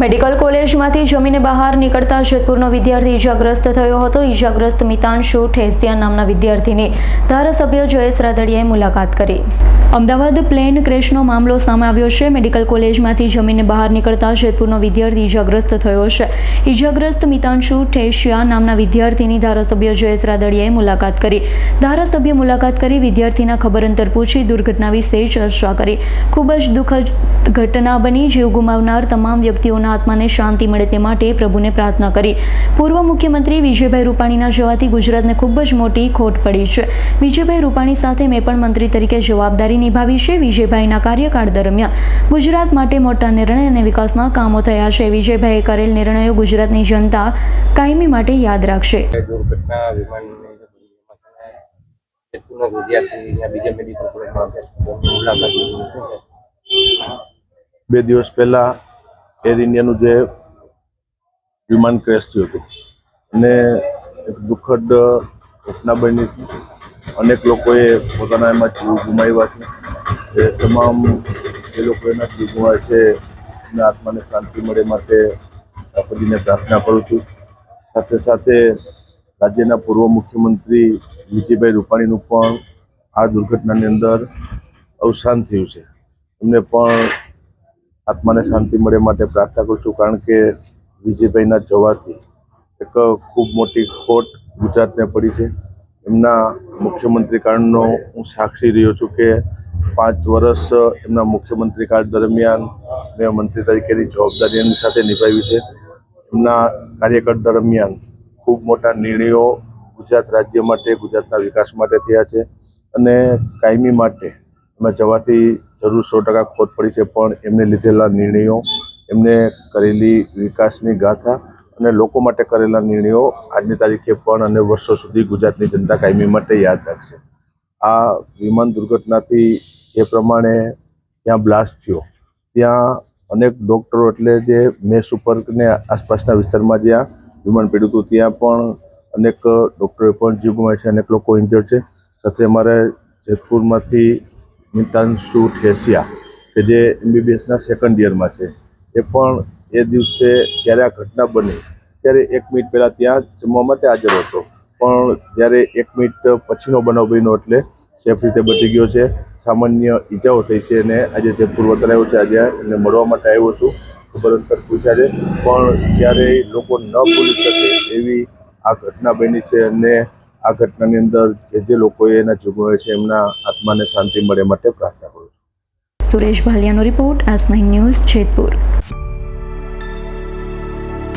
Medical કોલેજમાંથી જમીને બહાર નીકળતા જેતપુરનો વિદ્યાર્થી ઈજાગ્રસ્ત થયો હતો. ઈજાગ્રસ્ત મિતાંશુ ઠેસિયા નામના વિદ્યાર્થીની ધારાસભ્ય જયેશ રાદડિયાએ મુલાકાત કરી. અમદાવાદ પ્લેન ક્રેશનો મામલો સામે આવ્યો છે. મેડિકલ કોલેજમાંથી જમીને બહાર નીકળતા જેતપુરનો વિદ્યાર્થી ઇજાગ્રસ્ત થયો છે. ઇજાગ્રસ્ત મિતાંશુ ઠેશિયા નામના વિદ્યાર્થીની ધારાસભ્ય જયેશ રાદડિયાએ મુલાકાત કરી. ધારાસભ્ય મુલાકાત કરી વિદ્યાર્થીના ખબર અંતર પૂછી દુર્ઘટના વિશે ચર્ચા કરી. ખૂબ જ દુઃખદ ઘટના બની. જીવ ગુમાવનાર તમામ વ્યક્તિઓના આત્માને શાંતિ મળે તે માટે પ્રભુને પ્રાર્થના કરી. પૂર્વ મુખ્યમંત્રી વિજયભાઈ રૂપાણીના જવાથી ગુજરાતને ખૂબ જ મોટી ખોટ પડી છે. વિજયભાઈ રૂપાણી સાથે મેં પણ મંત્રી તરીકે જવાબદારી નિભાવી છે. વિજયભાઈના કાર્યકાળ દરમિયાન ગુજરાત માટે મોટા નિર્ણય અને વિકાસના કામો થયા છે. વિજયભાઈએ કરેલ નિર્ણયો ગુજરાતની જનતા કાયમી માટે યાદ રાખશે. દુર્ઘટના? બે દિવસ પહેલા એર ઇન્ડિયાનું જે વિમાન ક્રેશ થયું હતું. અને એક દુઃખદ ઘટના બની. છે અનેક લોકોએ પોતાના એમાં જીવ ગુમાવ્યા છે. એ તમામ જે લોકો એના જીવ ગુમાવે છે, એના આત્માને શાંતિ મળે માટે બાપુજીને પ્રાર્થના કરું છું. સાથે સાથે રાજ્યના પૂર્વ મુખ્યમંત્રી વિજયભાઈ રૂપાણીનું પણ આ દુર્ઘટનાની અંદર અવસાન થયું છે. એમને પણ આત્માને શાંતિ મળે માટે પ્રાર્થના કરું છું, કારણ કે વિજયભાઈના જવાથી એક ખૂબ મોટી ખોટ ગુજરાતને પડી છે. એમના મુખ્યમંત્રી કારણનો હું સાક્ષી રહ્યો છું કે પાંચ વર્ષ એમના મુખ્યમંત્રી કાળ દરમિયાન મેં મંત્રી તરીકેની જવાબદારી એમની સાથે નિભાવી છે. એમના કાર્યકાળ દરમિયાન ખૂબ મોટા નિર્ણયો ગુજરાત રાજ્ય માટે, ગુજરાતના વિકાસ માટે થયા છે અને કાયમી માટે એમાં જવાથી જરૂર સો ટકા ખોટ પડી છે, પણ એમને લીધેલા નિર્ણયો, એમને કરેલી વિકાસની ગાથા અને લોકો માટે કરેલા નિર્ણયો આજની તારીખે પણ અને વર્ષો સુધી ગુજરાતની જનતા કાયમી માટે યાદ રાખશે. આ વિમાન દુર્ઘટનાથી જે પ્રમાણે ત્યાં બ્લાસ્ટ થયો. ત્યાં અનેક ડૉક્ટરો એટલે જે મેસ સુપરને આસપાસના વિસ્તારમાં જ્યાં વિમાન પીડ્યું હતું, ત્યાં પણ અનેક ડૉક્ટરોએ પણ જીવ ગુમાવ્યા છે, અનેક લોકો ઇન્જર્ડ છે. સાથે અમારે જેતપુરમાંથી મિતાંશુ ઠેસિયા, કે જે એમબીબીએસના સેકન્ડ યરમાં છે, એ પણ એ દિવસે જ્યારે આ ઘટના બની, ત્યારે એક મિનિટ પહેલાં ત્યાં જમવા માટે હાજર હતો. પણ જ્યારે એક મિનિટ પછીનો બનાવ બન્યો એટલે સેફ રીતે બચી ગયો છે. સામાન્ય ઈજાઓ થઈ છે અને આજે જેતપુર વતન આવ્યો છે, આજે એને મળવા માટે આવ્યો છું. ખબર અંતર પૂછ્યા છે. પણ ક્યારેય લોકો ન ભૂલી શકે એવી આ ઘટના બની છે અને આ ઘટનાની અંદર જે જે લોકોએ એના જીવ છે, એમના આત્માને શાંતિ મળે માટે પ્રાર્થના કરું છું. સુરેશ ભાલિયાનો રિપોર્ટ નાઇન ન્યૂઝ જેતપુર.